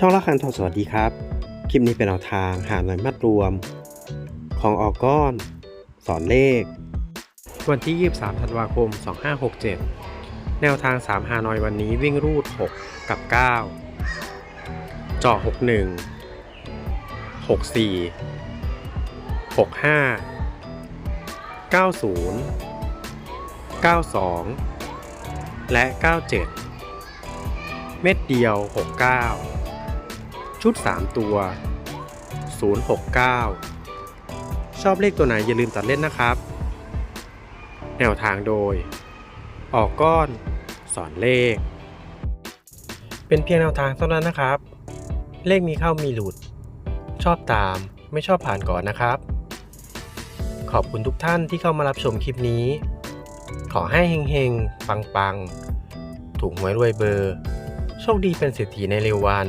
ช่องละคันทองสวัสดีครับ คลิปนี้เป็นแนวทางหาหน่วยมัดรวม ของออกก้อน สอนเลข วันที่ 23 ธันวาคม 2567 แนวทาง 3 หาหน่อยวันนี้วิ่งรูด 6 กับ 9จาะ61 64 65 90 92 และ 97 เม็ดเดียว 69 ชุด 3 ตัว 069 ชอบเลขตัวไหนอย่าลืมตัดเล่นนะครับ แนวทางโดย ออกก้อน สอนเลข เป็นเพียงแนวทางเท่านั้นนะครับ เลขมีเข้ามีหลุด ชอบตามไม่ชอบผ่านก่อนนะครับ ขอบคุณทุกท่านที่เข้ามารับชมคลิปนี้ ขอให้เฮงๆ ปังๆ ถูกหวยรวยเบอร์ โชคดีเป็นเศรษฐีในเร็ววัน